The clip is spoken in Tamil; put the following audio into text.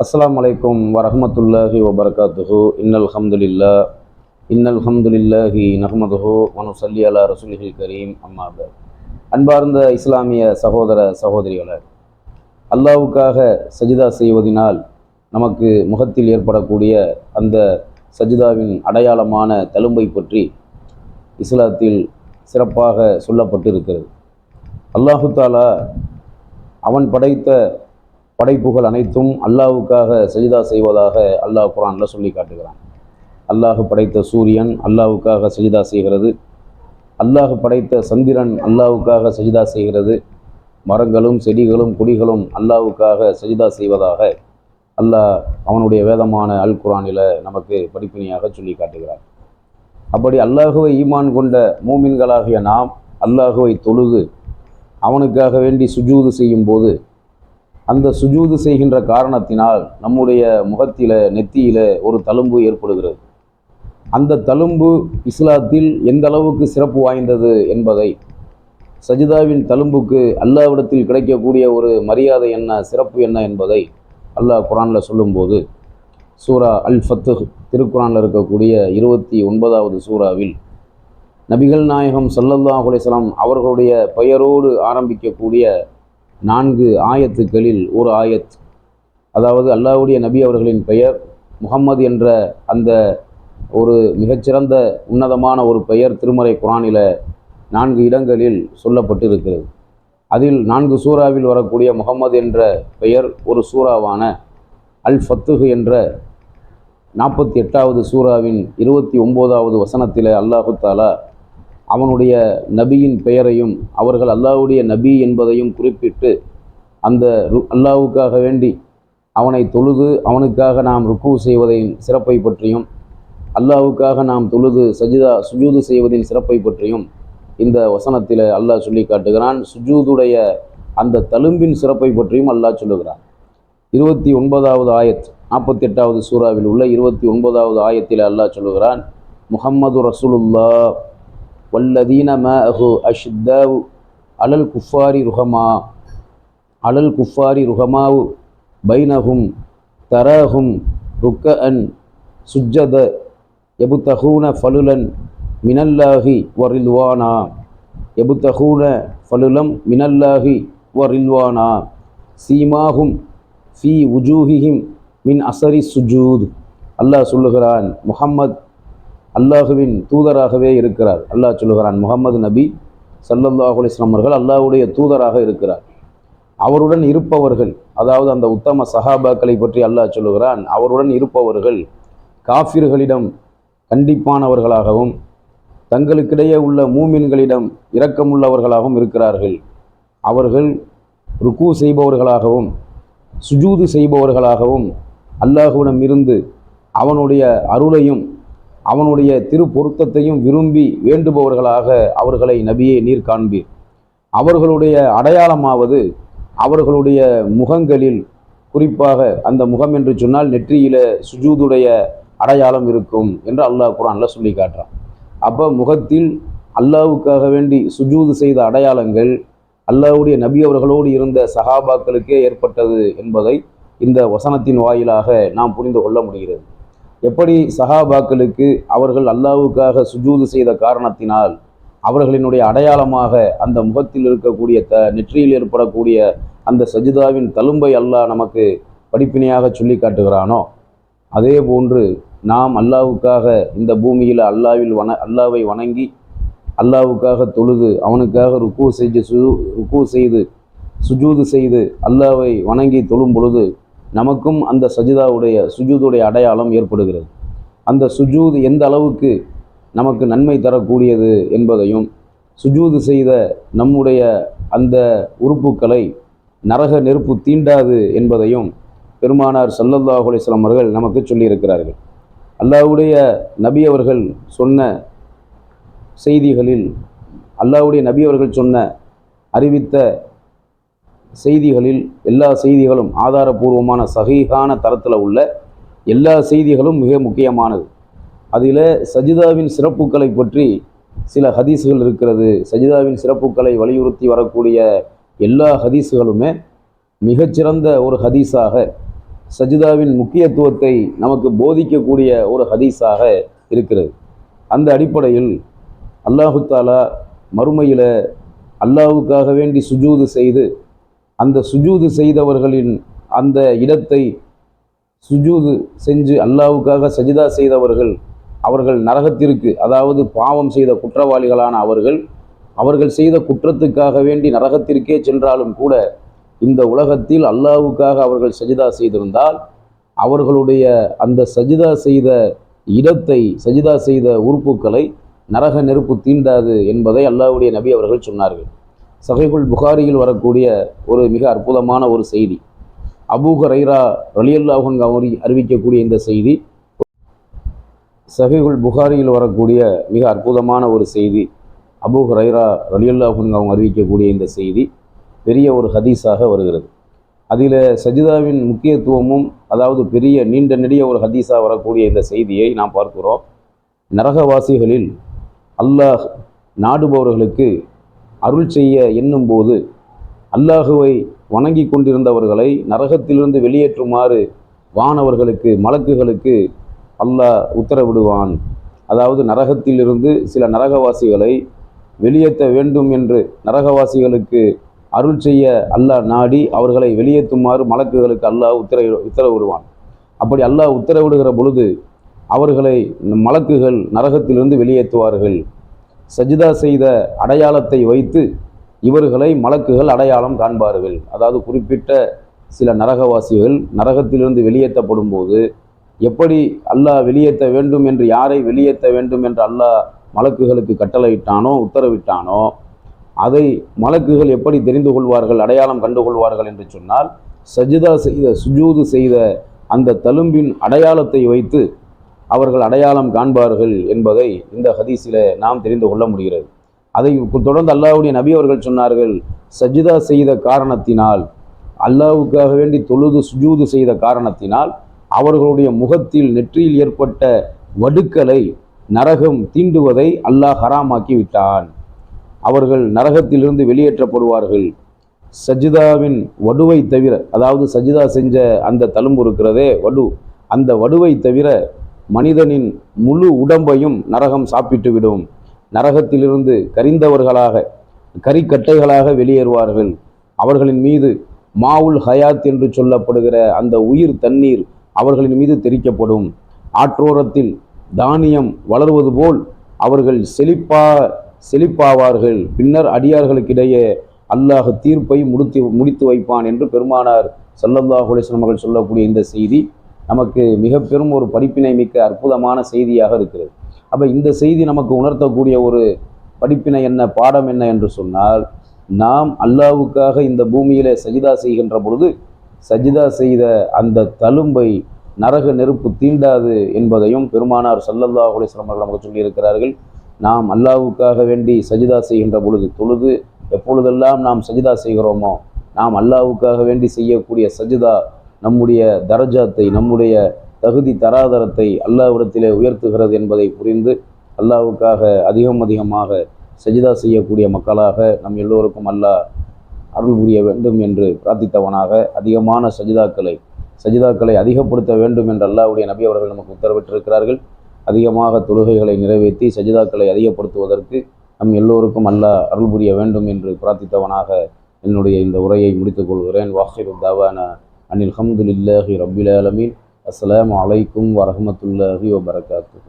அஸ்லாம் அலைக்கும் வரஹ்மத்துல்லாஹி வபரகாத்துஹு. இன்னல் ஹம்துலில்லா இன்னல் ஹம்துலில்லாஹி நஹமதுஹோ வனுசல்லி அலா ரசூலிஹில் கரீம். அம்மாப அன்பார்ந்த இஸ்லாமிய சகோதர சகோதரிகளே அல்லாவுக்காக சஜிதா செய்வதினால் நமக்கு முகத்தில் ஏற்படக்கூடிய அந்த சஜிதாவின் அடையாளமான தழும்பை பற்றி இஸ்லாத்தில் சிறப்பாக சொல்லப்பட்டு இருக்கிறது அல்லாஹு தாலா அவன் படைத்த படைப்புகள் அனைத்தும் அல்லாவுக்காக சஜிதா செய்வதாக அல்லாஹ் குரானில் சொல்லி காட்டுகிறான். அல்லாஹ் படைத்த சூரியன் அல்லாவுக்காக சஜிதா செய்கிறது. அல்லாஹ் படைத்த சந்திரன் அல்லாஹ்வுக்காக சஜிதா செய்கிறது. மரங்களும் செடிகளும் குடிகளும் அல்லாவுக்காக சஜிதா செய்வதாக அல்லாஹ் அவனுடைய வேதமான அல் குரானில் நமக்கு படிப்பினையாக சொல்லி காட்டுகிறார் அப்படி அல்லாஹுவை ஈமான் கொண்ட மூமின்களாகிய நாம் அல்லாஹுவை தொழுது அவனுக்காக வேண்டி சுஜூது செய்யும் போது அந்த சுஜூது செய்கின்ற காரணத்தினால் நம்முடைய முகத்தில நெத்தியில ஒரு தழும்பு ஏற்படுகிறது. அந்த தழும்பு இஸ்லாத்தில் எந்த அளவுக்கு சிறப்பு வாய்ந்தது என்பதை சஜிதாவின் தழும்புக்கு அல்லாவிடத்தில் கிடைக்கக்கூடிய ஒரு மரியாதை என்ன சிறப்பு என்ன என்பதை அல்லாஹ் குரானில் சொல்லும்போது சூரா அல் ஃபத்து திருக்குரானில் இருக்கக்கூடிய இருபத்தி ஒன்பதாவது சூறாவில் நபிகள் நாயகம் சல்லல்லாஹு அலிஸ்லாம் அவர்களுடைய பெயரோடு ஆரம்பிக்கக்கூடிய நான்கு ஆயத்துக்களில் ஒரு ஆயத். அதாவது அல்லாஹ்வுடைய நபி அவர்களின் பெயர் முகம்மது என்ற அந்த ஒரு மிகச்சிறந்த உன்னதமான ஒரு பெயர் திருமறை குரானில நான்கு இடங்களில் சொல்லப்பட்டு இருக்கிறது அதில் நான்கு சூறாவில் வரக்கூடிய முகம்மது என்ற பெயர் ஒரு சூறாவான அல் ஃபத்துஹ் என்ற நாற்பத்தி எட்டாவது சூறாவின் இருபத்தி ஒம்போதாவது வசனத்தில் அல்லாஹு தாலா அவனுடைய நபியின் பெயரையும் அவர்கள் அல்லாஹ்வுடைய நபி என்பதையும் குறிப்பிட்டு அந்த ரு- அல்லாஹ்வுக்காக வேண்டி அவனை தொழுது அவனுக்காக நாம் ருக்கு செய்வதையும் சிறப்பை பற்றியும் அல்லாவுக்காக நாம் தொழுது சஜிதா சுஜூது செய்வதின் சிறப்பை பற்றியும் இந்த வசனத்தில் அல்லாஹ் சொல்லி காட்டுகிறான். சுஜூதுடைய அந்த தழும்பின் சிறப்பை பற்றியும் அல்லாஹ் சொல்லுகிறான். இருபத்தி ஒன்பதாவது ஆயத் நாற்பத்தி எட்டாவது சூறாவில் உள்ள இருபத்தி ஒன்பதாவது ஆயத்தில் அல்லாஹ் சொல்லுகிறான் முஹம்மது ரசூலுல்லா வல்லதீன மஹு அஷித்தாவு அலல் குஃபாரி ருஹமா அலல் குஃபாரி ருஹமாவு பைனஹும் தரஹும் ருக்கஅன் சுஜ்ஜத எபுத்தஹூன ஃபலுலன் மினல்லாஹி வரில்வானா எபுத்தஹூன ஃபலுலம் மினல்லாஹி வரில்வானா சீமாஹும் ஃபி உஜூஹிஹிம் மின் அசரி சுஜூத் அல்லாஹ் சொல்லுகிறான் முஹம்மத் அல்லாஹுவின் தூதராகவே இருக்கிறார். அல்லாஹ் சொல்லுகிறான் முகமது நபி ஸல்லல்லாஹு அலைஹி அவர்கள் அல்லாஹ்வுடைய தூதராக இருக்கிறார். அவருடன் இருப்பவர்கள் அதாவது அந்த உத்தம சஹாபாக்களை பற்றி அல்லாஹ் சொல்லுகிறான் அவருடன் இருப்பவர்கள் காஃபிர்களிடம் கண்டிப்பானவர்களாகவும் தங்களுக்கிடையே உள்ள மூமின்களிடம் இரக்கமுள்ளவர்களாகவும் இருக்கிறார்கள். அவர்கள் ருக்கு செய்பவர்களாகவும் சுஜூது செய்பவர்களாகவும் அல்லாஹுவிடம் இருந்து அவனுடைய அருளையும் அவனுடைய திரு பொருத்தத்தையும் விரும்பி வேண்டுபவர்களாக அவர்களை நபியே நீர் காண்பீர். அவர்களுடைய அடையாளமாவது அவர்களுடைய முகங்களில் குறிப்பாக அந்த முகம் என்று சொன்னால் நெற்றியில சுஜூதுடைய அடையாளம் இருக்கும் என்று அல்லாஹ் குரான்ல சொல்லி காட்டுறான். அப்போ முகத்தில் அல்லாஹ்வுக்காக வேண்டி சுஜூது செய்த அடையாளங்கள் அல்லாவுடைய நபி அவர்களோடு இருந்த சஹாபாக்களுக்கே ஏற்பட்டது என்பதை இந்த வசனத்தின் வாயிலாக நாம் புரிந்து கொள்ள முடிகிறது. எப்படி சஹாபாக்களுக்கு அவர்கள் அல்லாஹ்வுக்காக சுஜூது செய்த காரணத்தினால் அவர்களினுடைய அடையாளமாக அந்த முகத்தில் இருக்கக்கூடிய த நெற்றியில் ஏற்படக்கூடிய அந்த சஜிதாவின் தழும்பை அல்லாஹ் நமக்கு படிப்பினையாக சொல்லி காட்டுகிறானோ? அதே போன்று நாம் அல்லாவுக்காக இந்த பூமியில் அல்லாவில் வன அல்லாவை வணங்கி அல்லாவுக்காக தொழுது அவனுக்காக ருக்கு செஞ்சு சு ருக்கு செய்து சுஜூது செய்து அல்லாவை வணங்கி தொழும் பொழுது நமக்கும் அந்த சஜிதாவுடைய சுஜூதுடைய அடையாளம் ஏற்படுகிறது. அந்த சுஜூது எந்த அளவுக்கு நமக்கு நன்மை தரக்கூடியது என்பதையும் சுஜூது செய்த நம்முடைய அந்த உறுப்புக்களை நரக நெருப்பு தீண்டாது என்பதையும் பெருமானார் சல்லல்லாஹு அலிஸ்லாம் அவர்கள் நமக்கு சொல்லியிருக்கிறார்கள். அல்லாவுடைய நபி அவர்கள் சொன்ன செய்திகளில் அல்லாவுடைய நபி அவர்கள் சொன்ன அறிவித்த செய்திகளில் எல்லா செய்திகளும் ஆதாரபூர்வமான சகிகான தரத்தில் உள்ள எல்லா செய்திகளும் மிக முக்கியமானது. அதில் சஜிதாவின் சிறப்புகளை பற்றி சில ஹதீஸுகள் இருக்கிறது. சஜிதாவின் சிறப்புகளை வலியுறுத்தி வரக்கூடிய எல்லா ஹதீஸுகளுமே மிகச்சிறந்த ஒரு ஹதீஸாக சஜிதாவின் முக்கியத்துவத்தை நமக்கு போதிக்கக்கூடிய ஒரு ஹதீஸாக இருக்கிறது. அந்த அடிப்படையில் அல்லாஹு தாலா மறுமையில் அல்லாவுக்காக வேண்டி சுஜூது செய்து அந்த சுஜூது செய்தவர்களின் அந்த இடத்தை சுஜூது செஞ்சு அல்லாவுக்காக சஜிதா செய்தவர்கள் அவர்கள் நரகத்திற்கு அதாவது பாவம் செய்த குற்றவாளிகளான அவர்கள் அவர்கள் செய்த குற்றத்துக்காக வேண்டி நரகத்திற்கே சென்றாலும் கூட இந்த உலகத்தில் அல்லாவுக்காக அவர்கள் சஜிதா செய்திருந்தால் அவர்களுடைய அந்த சஜிதா செய்த இடத்தை சஜிதா செய்த உறுப்புக்களை நரக நெருப்பு தீண்டாது என்பதை அல்லாவுடைய நபி அவர்கள் சொன்னார்கள். சஹீஹுல் புகாரியில் வரக்கூடிய ஒரு மிக அற்புதமான ஒரு செய்தி. அபூக ஹரைரா ரலியல்லாஹன் அவரி அறிவிக்கக்கூடிய இந்த செய்தி சஹீஹுல் புகாரியில் வரக்கூடிய மிக அற்புதமான ஒரு செய்தி அபூ ஹரைரா ரலியல்லாஹுன் அவங்க அறிவிக்கக்கூடிய இந்த செய்தி பெரிய ஒரு ஹதீஸாக வருகிறது. அதில் சஜிதாவின் முக்கியத்துவமும் அதாவது பெரிய நீண்ட நெடிய ஒரு ஹதீஸாக வரக்கூடிய இந்த செய்தியை நாம் பார்க்கிறோம். நரகவாசிகளில் அல்லாஹ் நாடுபவர்களுக்கு அருள் செய்ய எண்ணும் போது அல்லாஹுவை வணங்கி கொண்டிருந்தவர்களை நரகத்திலிருந்து வெளியேற்றுமாறு வானவர்களுக்கு மலக்குகளுக்கு அல்லாஹ் உத்தரவிடுவான். அதாவது நரகத்திலிருந்து சில நரகவாசிகளை வெளியேற்ற வேண்டும் என்று நரகவாசிகளுக்கு அருள் செய்ய அல்லாஹ் நாடி அவர்களை வெளியேற்றுமாறு மலக்குகளுக்கு அல்லாஹ் உத்தரவி உத்தரவிடுவான். அப்படி அல்லாஹ் உத்தரவிடுகிற பொழுது அவர்களை மலக்குகள் நரகத்திலிருந்து வெளியேற்றுவார்கள். சஜிதா செய்த அடையாளத்தை வைத்து இவர்களை மலக்குகள் அடையாளம் காண்பார்கள். அதாவது குறிப்பிட்ட சில நரகவாசிகள் நரகத்திலிருந்து வெளியேற்றப்படும் போது எப்படி அல்லாஹ் வெளியேற்ற வேண்டும் என்று யாரை வெளியேற்ற வேண்டும் என்று அல்லாஹ் மலக்குகளுக்கு கட்டளையிட்டானோ உத்தரவிட்டானோ அதை மலக்குகள் எப்படி தெரிந்து கொள்வார்கள் அடையாளம் கண்டுகொள்வார்கள் என்று சொன்னால் சஜிதா செய்த சுஜூது செய்த அந்த தழும்பின் அடையாளத்தை வைத்து அவர்கள் அடையாளம் காண்பார்கள் என்பதை இந்த ஹதீஸில் நாம் தெரிந்து கொள்ள முடிகிறது. அதை தொடர்ந்து அல்லாஹ்வுடைய நபி அவர்கள் சொன்னார்கள் சஜிதா செய்த காரணத்தினால் அல்லாஹ்வுக்காக வேண்டி தொழுது சுஜூது செய்த காரணத்தினால் அவர்களுடைய முகத்தில் நெற்றியில் ஏற்பட்ட வடுக்களை நரகம் தீண்டுவதை அல்லாஹ் ஹராமாக்கி விட்டான் அவர்கள் நரகத்திலிருந்து வெளியேற்றப்படுவார்கள். சஜிதாவின் வடுவை தவிர அதாவது சஜிதா செஞ்ச அந்த தழும்பு இருக்கிறதே வடு அந்த வடுவை தவிர மனிதனின் முழு உடம்பையும் நரகம் சாப்பிட்டு விடும். நரகத்திலிருந்து கரிந்தவர்களாக கரிக்கட்டைகளாக வெளியேறுவார்கள். அவர்களின் மீது மாவுல் ஹயாத் என்று சொல்லப்படுகிற அந்த உயிர் தண்ணீர் அவர்களின் மீது தெரிக்கப்படும் ஆற்றோரத்தில் தானியம் வளர்வது போல் அவர்கள் செழிப்பா செழிப்பாவார்கள். பின்னர் அடியார்களுக்கிடையே அல்லாஹ் தீர்ப்பை முடித்து முடித்து வைப்பான் என்று பெருமானார் சல்லல்லாஹு அவர்கள் சொல்லக்கூடிய இந்த செய்தி. நமக்கு மிக பெரும் ஒரு படிப்பினை மிக்க அற்புதமான செய்தியாக இருக்கிறது. அப்போ இந்த செய்தி நமக்கு உணர்த்தக்கூடிய ஒரு படிப்பினை என்ன பாடம் என்ன என்று சொன்னால் நாம் அல்லாவுக்காக இந்த பூமியில் சஜிதா செய்கின்ற பொழுது சஜிதா செய்த அந்த தழும்பை நரக நெருப்பு தீண்டாது என்பதையும் பெருமானார் சல்லல்லா அலிஸ்லாம் அவர்கள் நமக்கு சொல்லியிருக்கிறார்கள். நாம் அல்லாவுக்காக வேண்டி சஜிதா செய்கின்ற பொழுது தொழுது எப்பொழுதெல்லாம் நாம் சஜிதா செய்கிறோமோ நாம் அல்லாவுக்காக வேண்டி செய்யக்கூடிய சஜிதா நம்முடைய தரஜாத்தை நம்முடைய தகுதி தராதரத்தை அல்லாவிடத்திலே உயர்த்துகிறது என்பதை புரிந்து அல்லாவுக்காக அதிகம் அதிகமாக சஜிதா செய்யக்கூடிய மக்களாக நம் எல்லோருக்கும் அல்லாஹ் அருள் புரிய வேண்டும் என்று பிரார்த்தித்தவனாக அதிகமான சஜிதாக்களை சஜிதாக்களை அதிகப்படுத்த வேண்டும் என்று அல்லாஹ்வுடைய நபி அவர்கள் நமக்கு உத்தரவிட்டிருக்கிறார்கள். அதிகமாக தொழுகைகளை நிறைவேற்றி சஜிதாக்களை அதிகப்படுத்துவதற்கு நம் எல்லோருக்கும் அல்லாஹ் அருள் புரிய வேண்டும் என்று பிரார்த்தித்தவனாக என்னுடைய இந்த உரையை முடித்துக் கொள்கிறேன். வாஹிரு தாவான. அனில் ஹம்துலில்லாஹி ரபில் ஆலமீன் அஸ்ஸலாமு அலைக்கும் வரஹமத்துல்லாஹி வபரகாத்துஹு